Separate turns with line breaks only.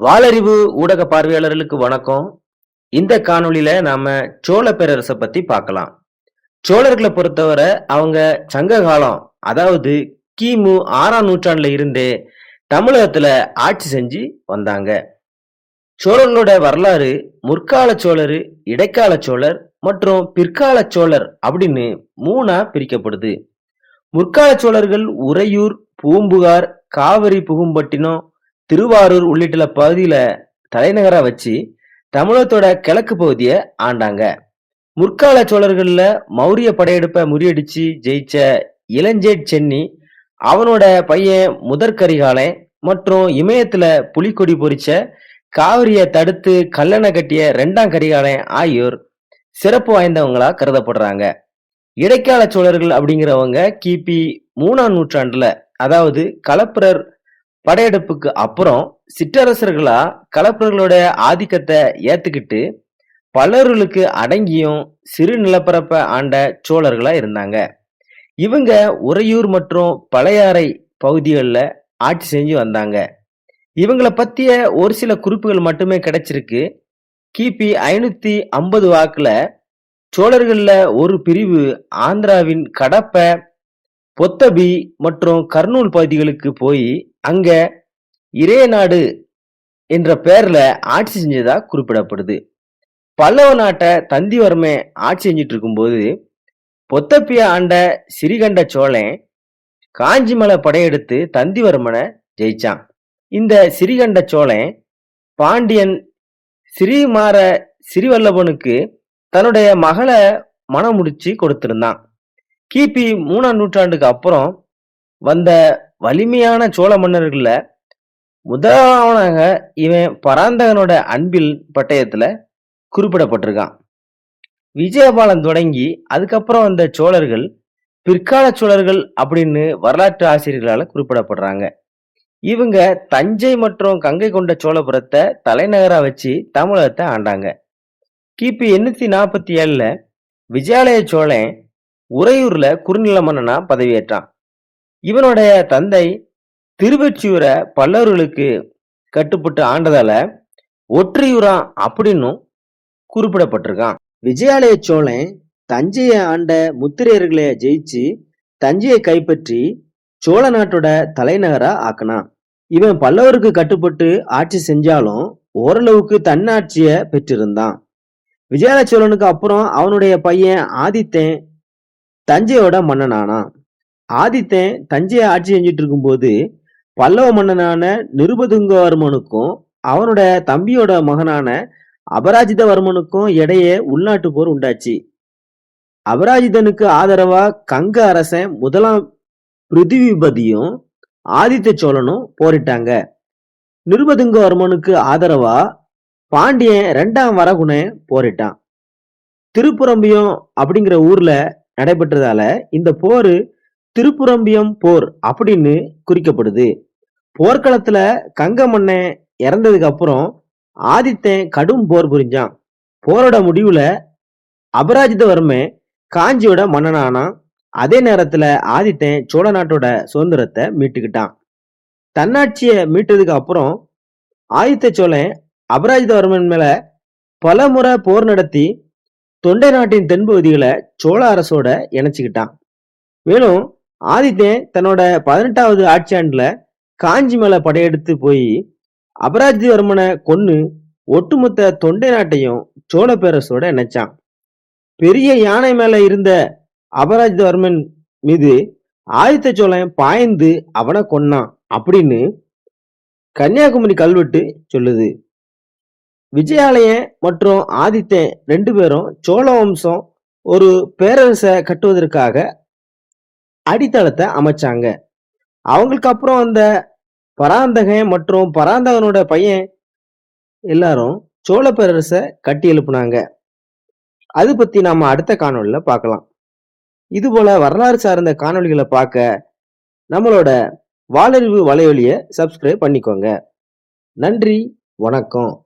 வாலறிவு ஊடக பார்வையாளர்களுக்கு வணக்கம். இந்த காணொளியில நாம சோழ பேரரசை பத்தி பார்க்கலாம். சோழர்களை பொறுத்தவரை அவங்க சங்க காலம் அதாவது கிமு ஆறாம் நூற்றாண்டுல இருந்தே தமிழகத்துல ஆட்சி செஞ்சு வந்தாங்க. சோழர்களோட வரலாறு முற்கால சோழர் இடைக்கால சோழர் மற்றும் பிற்கால சோழர் அப்படின்னு மூணா பிரிக்கப்படுது. முற்கால சோழர்கள் உறையூர் பூம்புகார் காவிரி புகும்பட்டினம் திருவாரூர் உள்ளிட்ட பகுதியில தலைநகரா வச்சு தமிழகத்தோட கிழக்கு பகுதியை ஆண்டாங்க. முற்கால சோழர்கள்ல மௌரிய படையெடுப்பை முறியடிச்சு ஜெயிச்ச இளஞ்சேட் சென்னி அவனோட பையன் முதற்கரிகாலை மற்றும் இமயத்துல புலிக்கொடி பொறிச்ச காவிரியை தடுத்து கல்லணை கட்டிய ரெண்டாம் கரிகாலன் ஆகியோர் சிறப்பு வாய்ந்தவங்களா கருதப்படுறாங்க. இடைக்கால சோழர்கள் அப்படிங்கிறவங்க கிபி மூணாம் நூற்றாண்டுல அதாவது களப்பிரர் படையெடுப்புக்கு அப்புறம் சிற்றரசர்களா கலப்பர்களோட ஆதிக்கத்தை ஏத்துக்கிட்டு பலர்களுக்கு அடங்கியும் சிறு நிலப்பரப்ப ஆண்ட சோழர்களா இருந்தாங்க. இவங்க உறையூர் மற்றும் பழையாறை பகுதிகளில் ஆட்சி செஞ்சு வந்தாங்க. இவங்களை பத்திய ஒரு சில குறிப்புகள் மட்டுமே கிடைச்சிருக்கு. கிபி ஐநூத்தி ஐம்பது வாக்குல சோழர்களில் ஒரு பிரிவு ஆந்திராவின் கடப்ப பொத்தபி மற்றும் கர்னூல் பகுதிகளுக்கு போய் அங்க இறையநாடு என்ற பெயர்ல ஆட்சி செஞ்சதா குறிப்பிடப்படுது. பல்லவ நாட்டை தந்திவர்மே ஆட்சி செஞ்சிட்டு இருக்கும்போது பொத்தப்பிய ஆண்ட சிறிகண்ட சோழன் காஞ்சிமலை படையெடுத்து தந்திவர்மனை ஜெயிச்சான். இந்த சிறிகண்ட சோழன் பாண்டியன் ஸ்ரீமார சிறிவல்லபனுக்கு தன்னுடைய மகளை மனம் முடிச்சு கொடுத்திருந்தான். கிபி மூணாம் நூற்றாண்டுக்கு அப்புறம் வந்த வலிமையான சோழ மன்னர்களில் முதலாவனாக இவன் பராந்தகனோட அன்பில் பட்டயத்தில் குறிப்பிடப்பட்டிருக்கான். விஜயபாலன் தொடங்கி அதுக்கப்புறம் வந்த சோழர்கள் பிற்கால சோழர்கள் அப்படின்னு வரலாற்று ஆசிரியர்களால் குறிப்பிடப்படுறாங்க. இவங்க தஞ்சை மற்றும் கங்கை கொண்ட சோழபுரத்தை தலைநகராக வச்சு தமிழகத்தை ஆண்டாங்க. கிபி எண்ணூற்றி நாற்பத்தி ஏழில் விஜயாலய சோழன் உறையூரில் குறுநில மன்னனாக பதவியேற்றான். இவனுடைய தந்தை திருவெற்றியூரை பல்லவர்களுக்கு கட்டுப்பட்டு ஆண்டதால ஒற்றியூரா அப்படின்னும் குறிப்பிடப்பட்டிருக்கான். விஜயாலய சோழன் தஞ்சையை ஆண்ட முத்திரையர்களை ஜெயிச்சு தஞ்சையை கைப்பற்றி சோழ நாட்டோட தலைநகரா ஆக்கினான். இவன் பல்லவருக்கு கட்டுப்பட்டு ஆட்சி செஞ்சாலும் ஓரளவுக்கு தன்னாட்சிய பெற்றிருந்தான். விஜயாலய சோழனுக்கு அப்புறம் அவனுடைய பையன் ஆதித்தன் தஞ்சையோட மன்னனானான். ஆதித்தன் தஞ்சையை ஆட்சி செஞ்சுட்டு இருக்கும்போது பல்லவ மன்னனான நிருபதுங்கவர்மனுக்கும் அவனோட தம்பியோட மகனான அபராஜிதவர்மனுக்கும் இடையே உள்நாட்டு போர் உண்டாச்சு. அபராஜிதனுக்கு ஆதரவா கங்க அரசன் முதலாம் பிருத்திவிபதியும் ஆதித்த சோழனும் போரிட்டாங்க. நிருபதுங்கவர்மனுக்கு ஆதரவா பாண்டியன் ரெண்டாம் வரகுணன் போரிட்டான். திருப்புரம்பியம் அப்படிங்கிற ஊர்ல நடைபெற்றதால இந்த போர் திருப்புரம்பியம் போர் அப்படின்னு குறிக்கப்படுது. போர்க்களத்துல கங்க மன்னன் இறந்ததுக்கு அப்புறம் ஆதித்தன் கடும் போர் புரிஞ்சான். போரோட முடிவுல அபராஜிதவர்மன் காஞ்சியோட மன்னனானான். அதே நேரத்துல ஆதித்தன் சோழ நாட்டோட சுதந்திரத்தை மீட்டுக்கிட்டான். தன்னாட்சியை மீட்டதுக்கு அப்புறம் ஆதித்த சோழன் அபராஜிதவர்மன் மேல பல முறை போர் நடத்தி தொண்டை நாட்டின் தென்பகுதிகளை சோழ அரசோட இணைச்சிக்கிட்டான். மேலும் ஆதித்தன் தன்னோட பதினெட்டாவது ஆட்சியாண்டுல காஞ்சி மேல படையெடுத்து போய் அபராஜிவர்மனை கொன்னு ஒட்டுமொத்த தொண்டை நாட்டையும் சோழ பேரரசோட இணைச்சான். பெரிய யானை மேல இருந்த அபராஜிதவர்மன் மீது ஆதித்த சோழன் பாய்ந்து அவனை கொன்னான் அப்படின்னு கன்னியாகுமரி கல்வெட்டு சொல்லுது. விஜயாலயன் மற்றும் ஆதித்தன் ரெண்டு பேரும் சோழ வம்சம் ஒரு பேரரசை கட்டுவதற்காக அடித்தளத்தை அமைச்சாங்க. அவங்களுக்கு அப்புறம் அந்த பராந்தகன் மற்றும் பராந்தகனோட பையன் எல்லாரும் சோழ பேரரசை கட்டி எழுப்புனாங்க. அது பத்தி நாம அடுத்த காணொலியில பார்க்கலாம். இது போல வரலாறு சார்ந்த காணொளிகளை பார்க்க நம்மளோட வாளறிவு வலையொலியை சப்ஸ்கிரைப் பண்ணிக்கோங்க. நன்றி வணக்கம்.